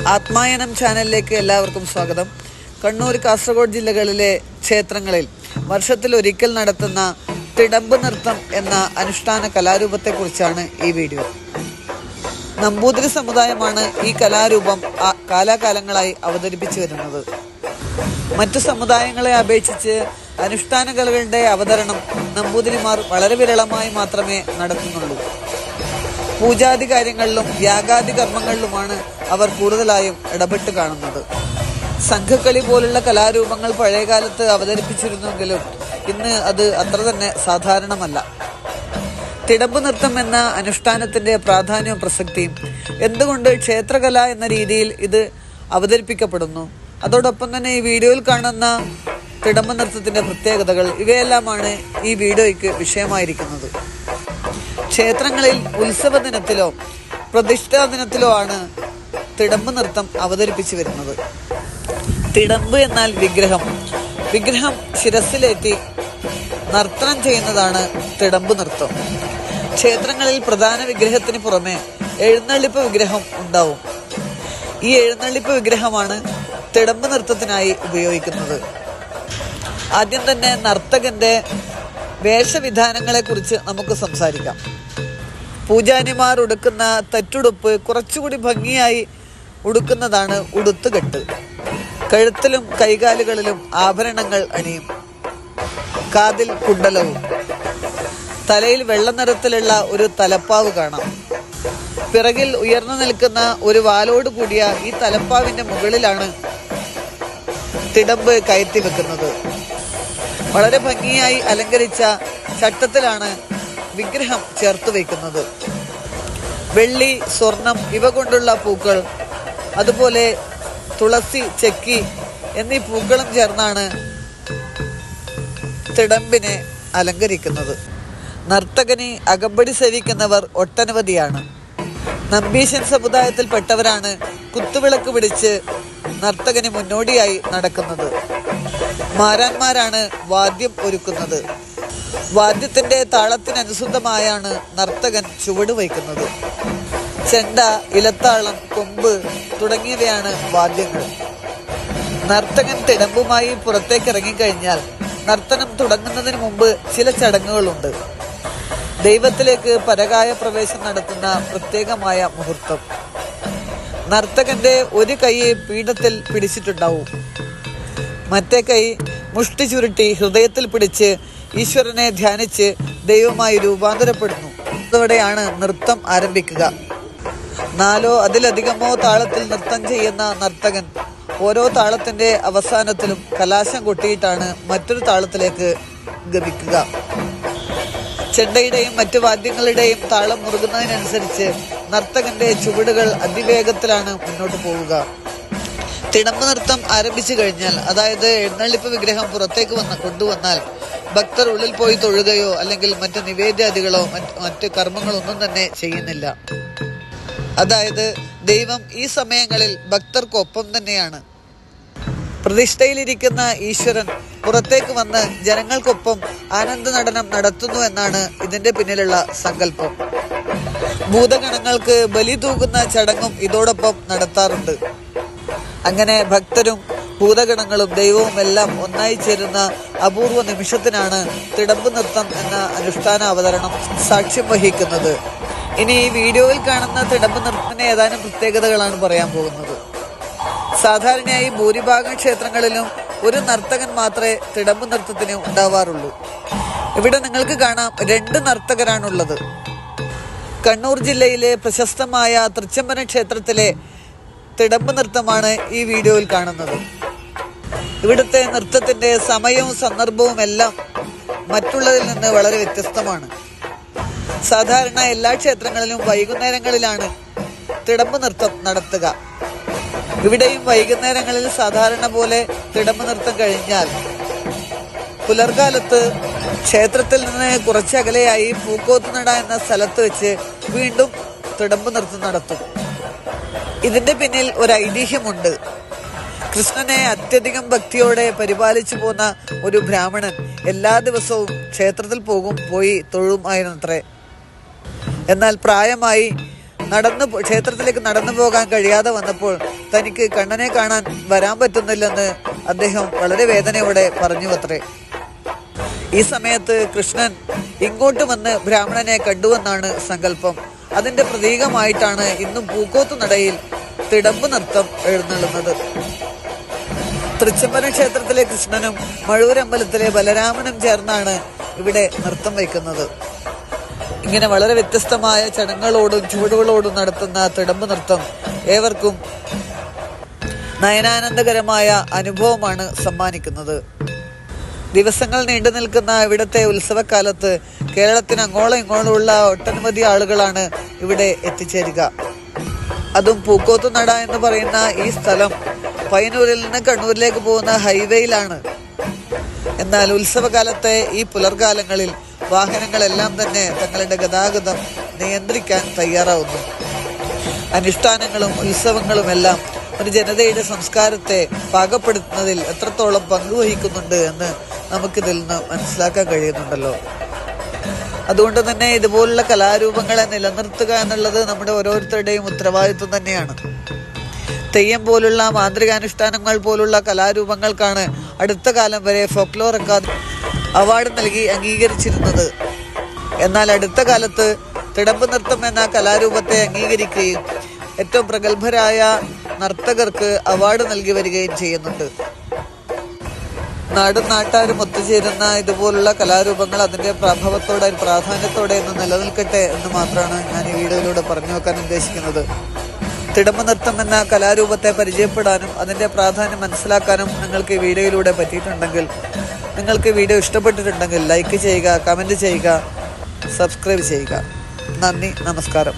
ആത്മായനം ചാനലിലേക്ക് എല്ലാവർക്കും സ്വാഗതം. കണ്ണൂർ കാസർഗോഡ് ജില്ലകളിലെ ക്ഷേത്രങ്ങളിൽ വർഷത്തിൽ ഒരിക്കൽ നടത്തുന്ന തിടമ്പ് നൃത്തം എന്ന അനുഷ്ഠാന കലാരൂപത്തെക്കുറിച്ചാണ് ഈ വീഡിയോ. നമ്പൂതിരി സമുദായമാണ് ഈ കലാരൂപം കാലാകാലങ്ങളായി അവതരിപ്പിച്ചു വരുന്നത്. മറ്റു സമുദായങ്ങളെ അപേക്ഷിച്ച് അനുഷ്ഠാന കലകളുടെ അവതരണം നമ്പൂതിരിമാർ വളരെ വിരളമായി മാത്രമേ നടത്തുന്നുള്ളൂ. പൂജാതി കാര്യങ്ങളിലും യാഗാദി കർമ്മങ്ങളിലുമാണ് അവർ കൂടുതലായും ഇടപെട്ട് കാണുന്നത്. സംഘക്കളി പോലുള്ള കലാരൂപങ്ങൾ പഴയകാലത്ത് അവതരിപ്പിച്ചിരുന്നെങ്കിലും ഇന്ന് അത് അത്ര തന്നെ സാധാരണമല്ല. തിടമ്പ് നൃത്തം എന്ന അനുഷ്ഠാനത്തിന്റെ പ്രാധാന്യവും പ്രസക്തിയും എന്തുകൊണ്ട് ക്ഷേത്രകല എന്ന രീതിയിൽ ഇത് അവതരിപ്പിക്കപ്പെടുന്നു? അതോടൊപ്പം തന്നെ ഈ വീഡിയോയിൽ കാണുന്ന തിടമ്പ് നൃത്തത്തിന്റെ പ്രത്യേകതകൾ ഇവയെല്ലാമാണ് ഈ വീഡിയോയ്ക്ക് വിഷയമായിരിക്കുന്നത്. ക്ഷേത്രങ്ങളിൽ ഉത്സവ ദിനത്തിലോ പ്രതിഷ്ഠാ ദിനത്തിലോ ആണ് തിടമ്പ് നൃത്തം അവതരിപ്പിച്ചു വരുന്നത്. തിടമ്പ് എന്നാൽ വിഗ്രഹം. വിഗ്രഹം ശിരസിലേറ്റി നർത്തനം ചെയ്യുന്നതാണ് തിടമ്പ് നൃത്തം. ക്ഷേത്രങ്ങളിൽ പ്രധാന വിഗ്രഹത്തിന് പുറമെ എഴുന്നള്ളിപ്പ് വിഗ്രഹം ഉണ്ടാവും. ഈ എഴുന്നള്ളിപ്പ് വിഗ്രഹമാണ് തിടമ്പ് നൃത്തത്തിനായി ഉപയോഗിക്കുന്നത്. ആദ്യം തന്നെ നർത്തകന്റെ വേഷവിധാനങ്ങളെ കുറിച്ച് നമുക്ക് സംസാരിക്കാം. പൂജാരിമാർ ഉടുക്കുന്ന തെറ്റുടുപ്പ് കുറച്ചുകൂടി ഭംഗിയായി ഉടുക്കുന്നതാണ് ഉടുത്തുകെട്ട്. കഴുത്തിലും കൈകാലുകളിലും ആഭരണങ്ങൾ അണിയും. കാതിൽ കുണ്ടലവും. തലയിൽ വെള്ള നിറത്തിലുള്ള ഒരു തലപ്പാവ് കാണാം. പിറകിൽ ഉയർന്നു നിൽക്കുന്ന ഒരു വാലോട് കൂടിയ ഈ തലപ്പാവിന്റെ മുകളിലാണ് തിടമ്പ് കയറ്റി വെക്കുന്നത്. വളരെ ഭംഗിയായി അലങ്കരിച്ച ചട്ടത്തിലാണ് വിഗ്രഹം ചേർത്ത് വയ്ക്കുന്നത് വെള്ളി സ്വർണം ഇവ കൊണ്ടുള്ള പൂക്കൾ അതുപോലെ തുളസി ചെക്കി എന്നീ പൂക്കളും ചേർന്നാണ് തിടമ്പിനെ അലങ്കരിക്കുന്നത്. നർത്തകനെ അകമ്പടി സേവിക്കുന്നവർ ഒട്ടനവധിയാണ്. നമ്പീശൻ സമുദായത്തിൽപ്പെട്ടവരാണ് കുത്തുവിളക്ക് പിടിച്ച് നർത്തകന് മുന്നോടിയായി നടക്കുന്നത്. മാരാന്മാരാണ് വാദ്യം ഒരുക്കുന്നത്. വാദ്യത്തിന്റെ താളത്തിനനുസൃതമായാണ് നർത്തകൻ ചുവട് വയ്ക്കുന്നത്. ചെണ്ട ഇലത്താളം കൊമ്പ് തുടങ്ങിയവയാണ് വാദ്യങ്ങൾ. നർത്തകൻ തിടമ്പുമായി പുറത്തേക്ക് ഇറങ്ങിക്കഴിഞ്ഞാൽ നർത്തനം തുടങ്ങുന്നതിന് മുമ്പ് ചില ചടങ്ങുകളുണ്ട്. ദൈവത്തിലേക്ക് പരകായ പ്രവേശം നടത്തുന്ന പ്രത്യേകമായ മുഹൂർത്തം. നർത്തകന്റെ ഒരു കൈ പീഠത്തിൽ പിടിച്ചിട്ടുണ്ടാവും. മറ്റേ കൈ മുഷ്ടി ചുരുട്ടി ഹൃദയത്തിൽ പിടിച്ച് ഈശ്വരനെ ധ്യാനിച്ച് ദൈവമായി രൂപാന്തരപ്പെടുന്നു. അതോടെയാണ് നൃത്തം ആരംഭിക്കുക. നാലോ അതിലധികമോ താളത്തിൽ നൃത്തം ചെയ്യുന്ന നർത്തകൻ ഓരോ താളത്തിന്റെ അവസാനത്തിലും കലാശം കൊട്ടിയിട്ടാണ് മറ്റൊരു താളത്തിലേക്ക് ഗമിക്കുക. ചെണ്ടയുടെയും മറ്റു വാദ്യങ്ങളുടെയും താളം മുറുകുന്നതിനനുസരിച്ച് നർത്തകന്റെ ചുവടുകൾ അതിവേഗത്തിലാണ് മുന്നോട്ട് പോവുക. തിടമ്പ് നൃത്തം ആരംഭിച്ചു കഴിഞ്ഞാൽ അതായത് എഴുന്നള്ളിപ്പ് വിഗ്രഹം പുറത്തേക്ക് വന്ന കൊണ്ടുവന്നാൽ ഭക്തർ ഉള്ളിൽ പോയി തൊഴുകയോ അല്ലെങ്കിൽ മറ്റ് നിവേദ്യാദികളോ മറ്റ് കർമ്മങ്ങളൊന്നും തന്നെ ചെയ്യുന്നില്ല. അതായത് ദൈവം ഈ സമയങ്ങളിൽ ഭക്തർക്കൊപ്പം തന്നെയാണ്. പ്രതിഷ്ഠയിലിരിക്കുന്ന ഈശ്വരൻ പുറത്തേക്ക് വന്ന് ജനങ്ങൾക്കൊപ്പം ആനന്ദ നടനം നടത്തുന്നു എന്നാണ് ഇതിന്റെ പിന്നിലുള്ള സങ്കല്പം. ഭൂതഗണങ്ങൾക്ക് ബലി തൂക്കുന്ന ചടങ്ങും ഇതോടൊപ്പം നടത്താറുണ്ട്. അങ്ങനെ ഭക്തരും ഭൂതഗണങ്ങളും ദൈവവും എല്ലാം ഒന്നായി ചേരുന്ന അപൂർവ നിമിഷത്തിനാണ് തിടമ്പ് നൃത്തം എന്ന അനുഷ്ഠാന അവതരണം സാക്ഷ്യം വഹിക്കുന്നത്. ഇനി ഈ വീഡിയോയിൽ കാണുന്ന തിടമ്പ് നൃത്തത്തിന്റെ ഏതാനും പ്രത്യേകതകളാണ് പറയാൻ പോകുന്നത്. സാധാരണയായി ഭൂരിഭാഗം ക്ഷേത്രങ്ങളിലും ഒരു നർത്തകൻ മാത്രമേ തിടമ്പ് നൃത്തത്തിന് ഉണ്ടാവാറുള്ളൂ. ഇവിടെ നിങ്ങൾക്ക് കാണാം രണ്ട് നർത്തകരാണുള്ളത്. കണ്ണൂർ ജില്ലയിലെ പ്രശസ്തമായ തൃച്ചംബരം ക്ഷേത്രത്തിലെ തിടമ്പ് നൃത്തമാണ് ഈ വീഡിയോയിൽ കാണുന്നത്. ഇവിടുത്തെ നൃത്തത്തിന്റെ സമയവും സന്ദർഭവും എല്ലാം മറ്റുള്ളതിൽ നിന്ന് വളരെ വ്യത്യസ്തമാണ്. സാധാരണ എല്ലാ ക്ഷേത്രങ്ങളിലും വൈകുന്നേരങ്ങളിലാണ് തിടമ്പ് നൃത്തം നടത്തുക. ഇവിടെയും വൈകുന്നേരങ്ങളിൽ സാധാരണ പോലെ തിടമ്പ് നൃത്തം കഴിഞ്ഞാൽ പുലർകാലത്ത് ക്ഷേത്രത്തിൽ നിന്ന് കുറച്ചകലെയായി പൂക്കോത്തുനട എന്ന സ്ഥലത്ത് വെച്ച് വീണ്ടും തിടമ്പ് നൃത്തം നടത്തും. ഇതിന്റെ പിന്നിൽ ഒരു ഐതിഹ്യമുണ്ട്. കൃഷ്ണനെ അത്യധികം ഭക്തിയോടെ പരിപാലിച്ചു പോന്ന ഒരു ബ്രാഹ്മണൻ എല്ലാ ദിവസവും ക്ഷേത്രത്തിൽ പോകും പോയി തൊഴുമായിരുന്നത്രേ എന്നാൽ പ്രായമായി നടന്നു ക്ഷേത്രത്തിലേക്ക് നടന്നു പോകാൻ കഴിയാതെ വന്നപ്പോൾ തനിക്ക് കണ്ണനെ കാണാൻ വരാൻ പറ്റുന്നില്ലെന്ന് അദ്ദേഹം വളരെ വേദനയോടെ പറഞ്ഞു അത്രേ ഈ സമയത്ത് കൃഷ്ണൻ ഇങ്ങോട്ട് വന്ന് ബ്രാഹ്മണനെ കണ്ടുവെന്നാണ് സങ്കല്പം. അതിന്റെ പ്രതീകമായിട്ടാണ് ഇന്നും പൂക്കോത്തു നടയിൽ തിടമ്പ് നൃത്തം എഴുന്നള്ളുന്നത്. തൃച്ചംബരം ക്ഷേത്രത്തിലെ കൃഷ്ണനും മഴൂരമ്പലത്തിലെ ബലരാമനും ചേർന്നാണ് ഇവിടെ നൃത്തം വയ്ക്കുന്നത്. ഇങ്ങനെ വളരെ വ്യത്യസ്തമായ ചടങ്ങുകളോടും ചുവടുകളോടും നടത്തുന്ന തിടമ്പ് നൃത്തം ഏവർക്കും നയനാനന്ദകരമായ അനുഭവമാണ് സമ്മാനിക്കുന്നത്. ദിവസങ്ങൾ നീണ്ടു നിൽക്കുന്ന ഇവിടുത്തെ ഉത്സവകാലത്ത് കേരളത്തിന് അങ്ങോളം ഇങ്ങോളമുള്ള ഒട്ടനവധി ആളുകളാണ് ഇവിടെ എത്തിച്ചേരുക. അതും പൂക്കോത്തുനട എന്ന് പറയുന്ന ഈ സ്ഥലം പയ്യന്നൂരിൽ നിന്ന് കണ്ണൂരിലേക്ക് പോകുന്ന ഹൈവേയിലാണ്. എന്നാൽ ഉത്സവകാലത്തെ ഈ പുലർകാലങ്ങളിൽ വാഹനങ്ങളെല്ലാം തന്നെ തങ്ങളുടെ ഗതാഗതം നിയന്ത്രിക്കാൻ തയ്യാറാവുന്നു. അനുഷ്ഠാനങ്ങളും ഉത്സവങ്ങളും എല്ലാം ഒരു ജനതയുടെ സംസ്കാരത്തെ പാകപ്പെടുത്തുന്നതിൽ എത്രത്തോളം പങ്കുവഹിക്കുന്നുണ്ട് എന്ന് നമുക്കിതിൽ നിന്ന് മനസ്സിലാക്കാൻ കഴിയുന്നുണ്ടല്ലോ. അതുകൊണ്ട് തന്നെ ഇതുപോലുള്ള കലാരൂപങ്ങളെ നിലനിർത്തുക എന്നുള്ളത് നമ്മുടെ ഓരോരുത്തരുടെയും ഉത്തരവാദിത്വം തന്നെയാണ്. തെയ്യം പോലുള്ള മാന്ത്രികാനുഷ്ഠാനങ്ങൾ പോലുള്ള കലാരൂപങ്ങൾക്കാണ് അടുത്ത കാലം വരെ ഫോക്ലോർ അക്കാദമി അവാർഡ് നൽകി അംഗീകരിച്ചിരുന്നത്. എന്നാൽ അടുത്ത കാലത്ത് തിടമ്പ് നൃത്തം എന്ന കലാരൂപത്തെ അംഗീകരിക്കുകയും ഏറ്റവും പ്രഗത്ഭരായ നർത്തകർക്ക് അവാർഡ് നൽകി വരികയും ചെയ്യുന്നുണ്ട്. നാടും നാട്ടാരും ഒത്തുചേരുന്ന ഇതുപോലുള്ള കലാരൂപങ്ങൾ അതിന്റെ പ്രഭാവത്തോടെ പ്രാധാന്യത്തോടെ എന്ന് നിലനിൽക്കട്ടെ എന്ന് മാത്രമാണ് ഞാൻ ഈ വീഡിയോയിലൂടെ പറഞ്ഞു വെക്കാൻ ഉദ്ദേശിക്കുന്നത്. തിടമ്പ് നൃത്തം എന്ന കലാരൂപത്തെ പരിചയപ്പെടാനും അതിന്റെ പ്രാധാന്യം മനസ്സിലാക്കാനും നിങ്ങൾക്ക് ഈ വീഡിയോയിലൂടെ പറ്റിയിട്ടുണ്ടെങ്കിൽ നിങ്ങൾക്ക് വീഡിയോ ഇഷ്ടപ്പെട്ടിട്ടുണ്ടെങ്കിൽ ലൈക്ക് ചെയ്യുക കമന്റ് ചെയ്യുക സബ്സ്ക്രൈബ് ചെയ്യുക. നന്ദി നമസ്കാരം.